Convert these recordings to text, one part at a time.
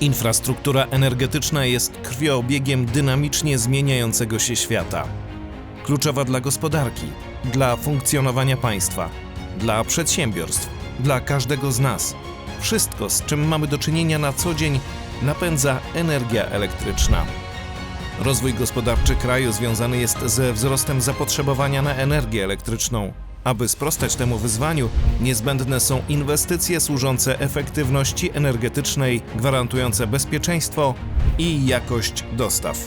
Infrastruktura energetyczna jest krwiobiegiem dynamicznie zmieniającego się świata. Kluczowa dla gospodarki, dla funkcjonowania państwa, dla przedsiębiorstw, dla każdego z nas. Wszystko, z czym mamy do czynienia na co dzień, napędza energia elektryczna. Rozwój gospodarczy kraju związany jest ze wzrostem zapotrzebowania na energię elektryczną. Aby sprostać temu wyzwaniu, niezbędne są inwestycje służące efektywności energetycznej, gwarantujące bezpieczeństwo i jakość dostaw.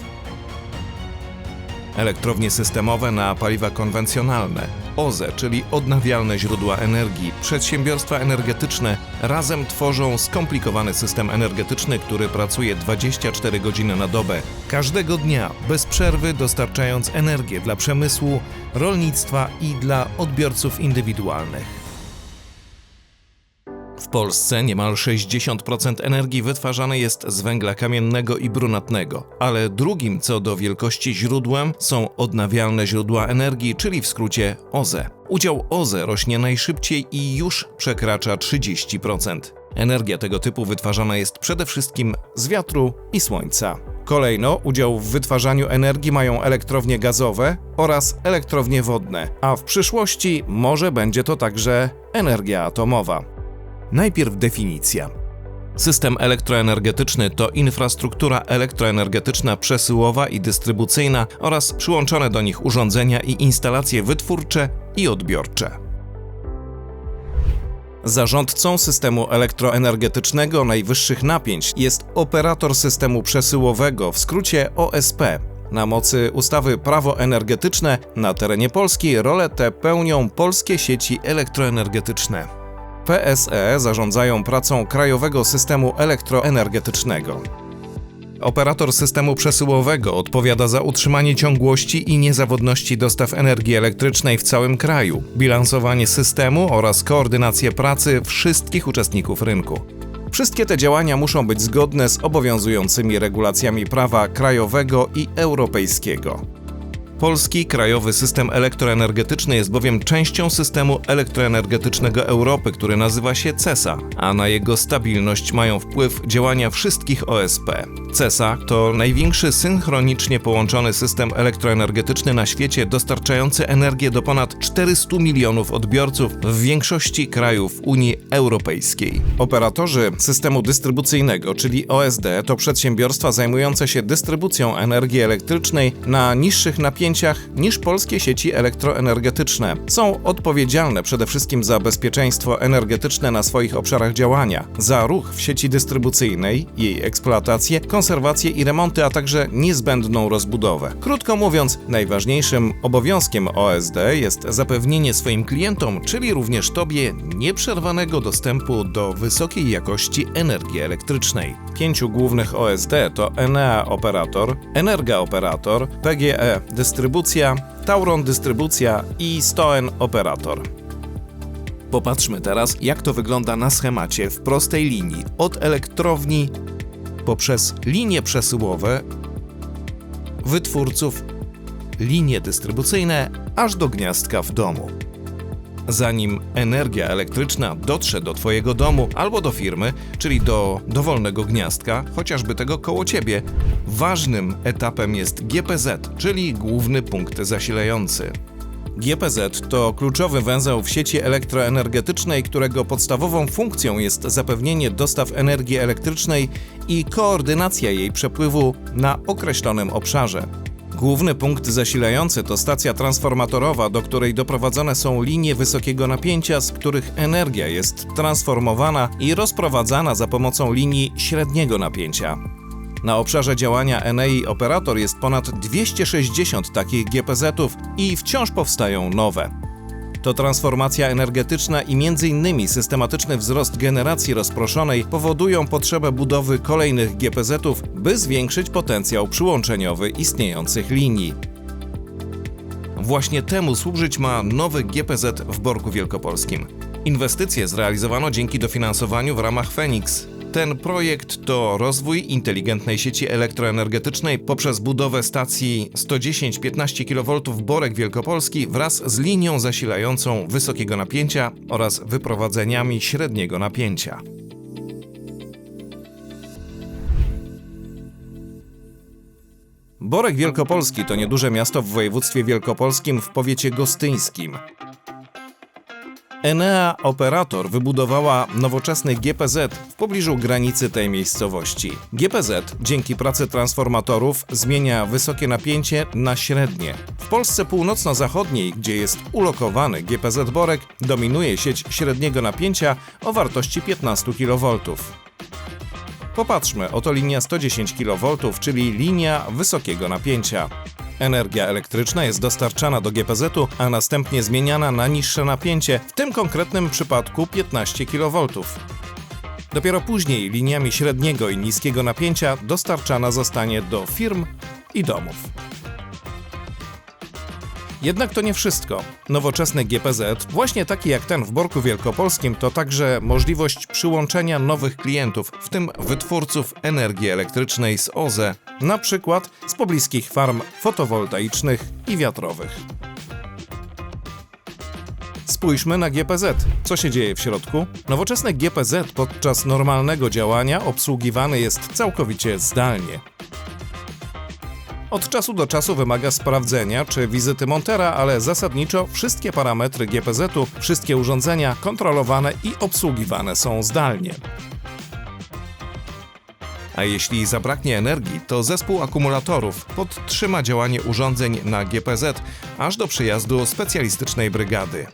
Elektrownie systemowe na paliwa konwencjonalne, OZE, czyli odnawialne źródła energii, przedsiębiorstwa energetyczne razem tworzą skomplikowany system energetyczny, który pracuje 24 godziny na dobę, każdego dnia, bez przerwy dostarczając energię dla przemysłu, rolnictwa i dla odbiorców indywidualnych. Polsce niemal 60% energii wytwarzane jest z węgla kamiennego i brunatnego, ale drugim co do wielkości źródłem są odnawialne źródła energii, czyli w skrócie OZE. Udział OZE rośnie najszybciej i już przekracza 30%. Energia tego typu wytwarzana jest przede wszystkim z wiatru i słońca. Kolejno udział w wytwarzaniu energii mają elektrownie gazowe oraz elektrownie wodne, a w przyszłości może będzie to także energia atomowa. Najpierw definicja. System elektroenergetyczny to infrastruktura elektroenergetyczna przesyłowa i dystrybucyjna oraz przyłączone do nich urządzenia i instalacje wytwórcze i odbiorcze. Zarządcą systemu elektroenergetycznego najwyższych napięć jest operator systemu przesyłowego, w skrócie OSP. Na mocy ustawy Prawo energetyczne na terenie Polski rolę tę pełnią polskie sieci elektroenergetyczne. PSE zarządzają pracą krajowego systemu elektroenergetycznego. Operator systemu przesyłowego odpowiada za utrzymanie ciągłości i niezawodności dostaw energii elektrycznej w całym kraju, bilansowanie systemu oraz koordynację pracy wszystkich uczestników rynku. Wszystkie te działania muszą być zgodne z obowiązującymi regulacjami prawa krajowego i europejskiego. Polski krajowy system elektroenergetyczny jest bowiem częścią systemu elektroenergetycznego Europy, który nazywa się CESA, a na jego stabilność mają wpływ działania wszystkich OSP. CESA to największy synchronicznie połączony system elektroenergetyczny na świecie, dostarczający energię do ponad 400 milionów odbiorców w większości krajów Unii Europejskiej. Operatorzy systemu dystrybucyjnego, czyli OSD, to przedsiębiorstwa zajmujące się dystrybucją energii elektrycznej na niższych napięciach niż polskie sieci elektroenergetyczne. Są odpowiedzialne przede wszystkim za bezpieczeństwo energetyczne na swoich obszarach działania, za ruch w sieci dystrybucyjnej, jej eksploatację, konserwację i remonty, a także niezbędną rozbudowę. Krótko mówiąc, najważniejszym obowiązkiem OSD jest zapewnienie swoim klientom, czyli również Tobie, nieprzerwanego dostępu do wysokiej jakości energii elektrycznej. Pięciu głównych OSD to Enea Operator, Energa Operator, PGE Dystrybucyjny, dystrybucja, Tauron dystrybucja i Stoen operator. Popatrzmy teraz, jak to wygląda na schemacie w prostej linii od elektrowni poprzez linie przesyłowe, wytwórców, linie dystrybucyjne, aż do gniazdka w domu. Zanim energia elektryczna dotrze do Twojego domu albo do firmy, czyli do dowolnego gniazdka, chociażby tego koło Ciebie, ważnym etapem jest GPZ, czyli główny punkt zasilający. GPZ to kluczowy węzeł w sieci elektroenergetycznej, którego podstawową funkcją jest zapewnienie dostaw energii elektrycznej i koordynacja jej przepływu na określonym obszarze. Główny punkt zasilający to stacja transformatorowa, do której doprowadzone są linie wysokiego napięcia, z których energia jest transformowana i rozprowadzana za pomocą linii średniego napięcia. Na obszarze działania Enei Operator jest ponad 260 takich GPZ-ów i wciąż powstają nowe. To transformacja energetyczna i m.in. systematyczny wzrost generacji rozproszonej powodują potrzebę budowy kolejnych GPZ-ów, by zwiększyć potencjał przyłączeniowy istniejących linii. Właśnie temu służyć ma nowy GPZ w Borku Wielkopolskim. Inwestycje zrealizowano dzięki dofinansowaniu w ramach Fenix ten projekt to rozwój inteligentnej sieci elektroenergetycznej poprzez budowę stacji 110-15 kV Borek Wielkopolski wraz z linią zasilającą wysokiego napięcia oraz wyprowadzeniami średniego napięcia. Borek Wielkopolski to nieduże miasto w województwie wielkopolskim w powiecie gostyńskim. Enea Operator wybudowała nowoczesny GPZ w pobliżu granicy tej miejscowości. GPZ dzięki pracy transformatorów zmienia wysokie napięcie na średnie. W Polsce północno-zachodniej, gdzie jest ulokowany GPZ Borek, dominuje sieć średniego napięcia o wartości 15 kV. Popatrzmy, oto linia 110 kV, czyli linia wysokiego napięcia. Energia elektryczna jest dostarczana do GPZ-u, a następnie zmieniana na niższe napięcie, w tym konkretnym przypadku 15 kV. Dopiero później liniami średniego i niskiego napięcia dostarczana zostanie do firm i domów. Jednak to nie wszystko. Nowoczesny GPZ, właśnie taki jak ten w Borku Wielkopolskim, to także możliwość przyłączenia nowych klientów, w tym wytwórców energii elektrycznej z OZE, na przykład z pobliskich farm fotowoltaicznych i wiatrowych. Spójrzmy na GPZ. Co się dzieje w środku? Nowoczesny GPZ podczas normalnego działania obsługiwany jest całkowicie zdalnie. Od czasu do czasu wymaga sprawdzenia czy wizyty montera, ale zasadniczo wszystkie parametry GPZ-u, wszystkie urządzenia kontrolowane i obsługiwane są zdalnie. A jeśli zabraknie energii, to zespół akumulatorów podtrzyma działanie urządzeń na GPZ aż do przyjazdu specjalistycznej brygady.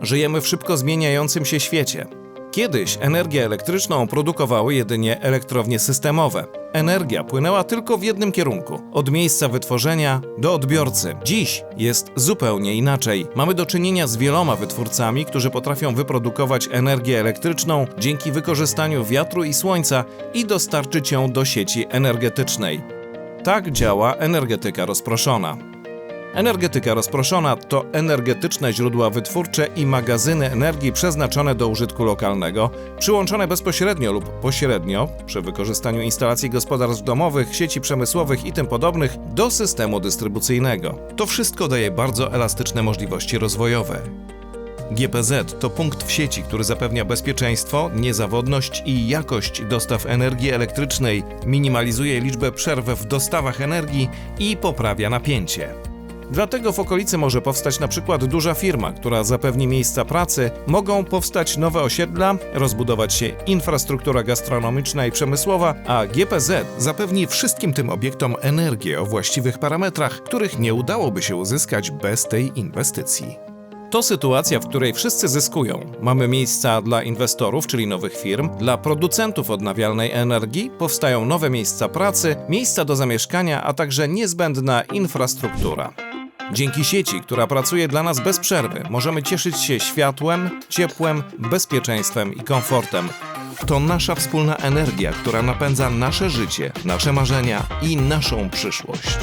Żyjemy w szybko zmieniającym się świecie. Kiedyś energię elektryczną produkowały jedynie elektrownie systemowe. Energia płynęła tylko w jednym kierunku od miejsca wytworzenia do odbiorcy. Dziś jest zupełnie inaczej. Mamy do czynienia z wieloma wytwórcami, którzy potrafią wyprodukować energię elektryczną dzięki wykorzystaniu wiatru i słońca i dostarczyć ją do sieci energetycznej. Tak działa energetyka rozproszona. Energetyka rozproszona to energetyczne źródła wytwórcze i magazyny energii przeznaczone do użytku lokalnego, przyłączone bezpośrednio lub pośrednio przy wykorzystaniu instalacji gospodarstw domowych, sieci przemysłowych i tym podobnych do systemu dystrybucyjnego. To wszystko daje bardzo elastyczne możliwości rozwojowe. GPZ to punkt w sieci, który zapewnia bezpieczeństwo, niezawodność i jakość dostaw energii elektrycznej, minimalizuje liczbę przerw w dostawach energii i poprawia napięcie. Dlatego w okolicy może powstać na przykład duża firma, która zapewni miejsca pracy, mogą powstać nowe osiedla, rozbudować się infrastruktura gastronomiczna i przemysłowa, a GPZ zapewni wszystkim tym obiektom energię o właściwych parametrach, których nie udałoby się uzyskać bez tej inwestycji. To sytuacja, w której wszyscy zyskują. Mamy miejsca dla inwestorów, czyli nowych firm, dla producentów odnawialnej energii, powstają nowe miejsca pracy, miejsca do zamieszkania, a także niezbędna infrastruktura. Dzięki sieci, która pracuje dla nas bez przerwy, możemy cieszyć się światłem, ciepłem, bezpieczeństwem i komfortem. To nasza wspólna energia, która napędza nasze życie, nasze marzenia i naszą przyszłość.